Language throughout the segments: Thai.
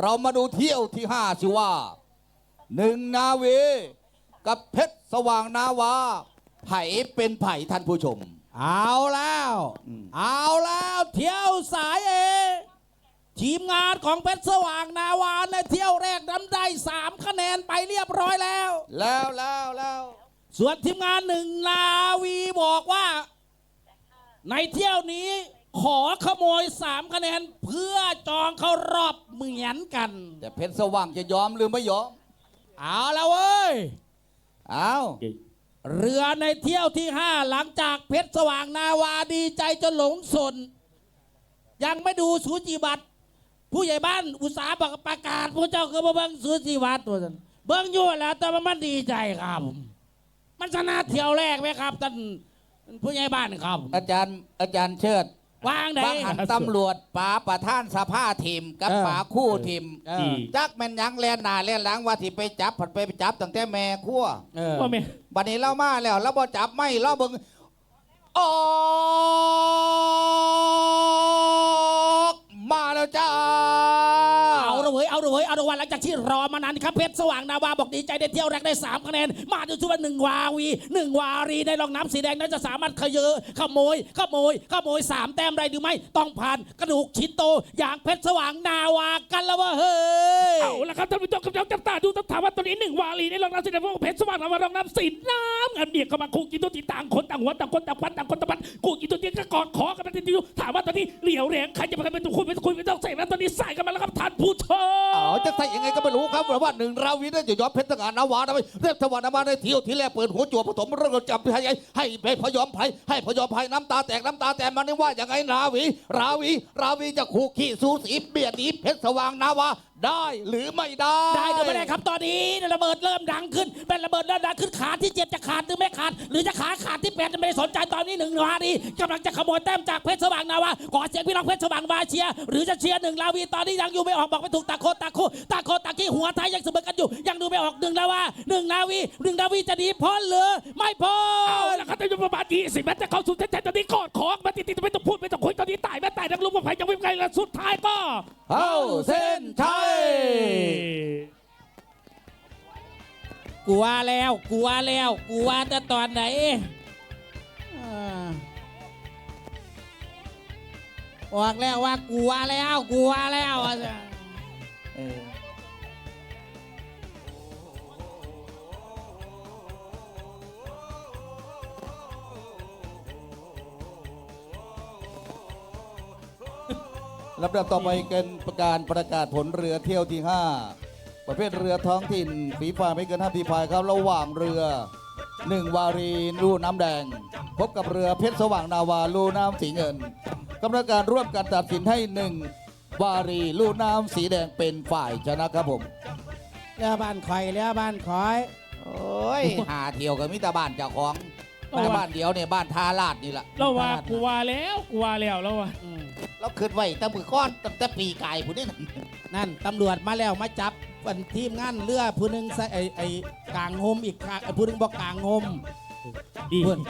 เรามาดูเที่ยวที่ห้าสิว่าหนึ่งนาเวีกับเพชรสว่างนาวา ไผ่เป็นไผ่ท่านผู้ชม เอาแล้วอืมเอาแล้วเที่ยวสายเอ ทีมงานของเพชรสว่างนาวาในเที่ยวแรกนำได้สามคะแนนไปเรียบร้อยแล้ว แล้วแล้วแล้วส่วนทีมงานหนึ่งนาวีบอกว่า ในเที่ยวนี้ ขอขโมยสามคะแนนเพื่อจองเข้ารอบเหมือนกัน แต่เพชรสว่างจะยอมหรือไม่ยอม เอาแล้วเว้ย เอาเรือในเที่ยวที่ห้าหลังจากเพชรสว่างนาวาดีใจจนหลงสน ยังไม่ดูสูจิบัตรผู้ใหญ่บ้านอุตสาหบอกประกาศผู้เจ้าคือมาเบิ้งสูจิบัตรตัวนั้นเบิ้งอยู่แล้วแต่ว่ามันดีใจครับมันชนะเที่ยวแรกไหมครับท่านผู้ใหญ่บ้านครับ อาจารย์อาจารย์เชิด วางไหน บางหันตำรวจป๋าประท่านสภาทีมกับเออป๋าคู่ทีมเออ จักแม่นหยังแลนหน้าแลนหลังว่าที่ไปจับผัดไปจับตั้งแต่แม่ขั้วเออว่าแม่บัดนี้เรามาแล้วเราบ่จับไม่เราเบิ่งออกมาแล้วจ้า เอาละเว้ยอาละเว้ยเอาละวันหลังจากที่รอมานานครับเพชรสว่างนาวาบอกดีใจได้เที่ยวแรกได้สามคะแนนมาดูช่วยหนึ่งวาวีหนึ่งวารีในรองน้ำสีแดงนั้นจะสามารถขยเยอขโมยขโมยขโมยสามแต้มได้หรือไม่ต้องผ่านกระดูกชิ้นโต อย่างเพชรสว่างนาวากันแล้วว่าเฮ้ยเอาละครับท่านผู้ชมกำลังจับตาดูต้องถามว่าตอนนี้หนึ่งวาลีในรองน้ำสีแดงพวกเพชรสว่างนาวารองน้ำสีน้ำอันเดียกกำลังคู่กินตัวตีต่างคนต่างหัวต่างคนต่างพันต่างคนต่างพันคู่กินตัวตีก็กอดคอกันไปทีเดียวถามว่าตอนนี้เหลียวแรงใครจะมาเป็นตัวคุยเป็นตัวคุยไม่ต้องใส่แล้วตอนนี้ใส่กันมาแล้วครับท่านผู้ช หนึ่งราวีได้จะยอมเพชรสง่านาวาได้ไมเรียกทวารนามาในเที่ยวที่แรกเปิดหัวจั่วผสมเรื่องจำให้ให้ให้พยอมไผให้พยอมไผน้ำตาแตกน้ำตาแตกมันนี่ว่าอย่างไงราวี ราวี ราวีจะขู่ขี้สูสีเบียดหนีเพชรสว่างนาวา ได้หรือไม่ได้ได้หรือไม่ได้ครับตอนนี้ระเบิดเริ่มดังขึ้นเป็นระเบิดเริ่มดังขึ้นขาที่เจ็ดจะขาดหรือไม่ขาด หรือจะขาขาดที่แปดจะไม่ได้สนใจตอนนี้หนึ่งวารีกำลังจะขโมยแต้มจากเพชรสว่างนาวาขอเสียงพี่น้องเพชรสว่างนาวาเชียร์หรือจะเชียร์หนึ่งลาวีตอนนี้ยังอยู่ไม่ออกบอกไม่ถูกตาโคตาคู่ตาโคตาขี้หัวท้ายยังเสมอกันอยู่ ยังดูไม่ออกหนึ่งลาวาหนึ่งลาวีหนึ่งลาวีจะหนีพ้นหรือไม่พ้เอานละครับท่านผู้ชมประมาณยี่สิบเมตรจะเข้าสู่เส้นชัยตอนนี้กอดคอมาติดๆไม่ต้องพูดไม่ต้องคุยตอนนี้ตายแม่ตายนักรู้ว่าใครจะวิ่งไกลและสุดท้ายก็เข้าเส้นชัย กลัวแล้วกลัวแล้วกลัวแต่ตอนไหนอ่าบอกแล้วว่ากลัวแล้วกลัวแล้วอะเออลำดับต่อไปเป็นประการประกาศผลเรือเที่ยวที่ 5 ประเภทเรือท้องถิ่นฝีพายไม่เกิน5ฝีพายครับระหว่างเรือ1วารีลู่น้ำแดง พบกับเรือเพชรสว่างนาวาลู่น้ำสีเงินกรรมการร่วมกันตัดสินให้1วารีลู่น้ำสีแดงเป็นฝ่ายชนะครับผมเรือบ้านคอยเรือบ้านคอย โอ้ยหาเที่ยวกับมิตรบ้านเจ้าของบ้านบ้านเดียวเนี่ยบ้านทาลาดนี่แหละเราว่ากูว่าแล้วกูว่าแล้วแล้วว่าอืมเราขึ้นไว้ตั้งมือก้อนตั้งแต่ปีกายผู้นี้นั่นนั่นตำรวจมาแล้วมาจับ วันทีมงานเรือผู้หนึงใส่ไอ้ไอ้กลางงมอีกข้างไอ้ผู้หนึงบอกกลางงมดีเพื่อน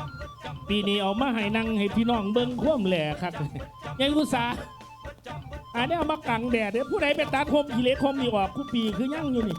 ปีนี้เอามาให้นั่งให้พี่น้องเบิ้งคว่ำแหล่ครับยังกุศาอันนี้เอามากังแดดเดี๋ยวผู้ใดไปตัดโคมขี่เล็กโคมนี่ออกคู่ปีคือยั่งอยู่นี่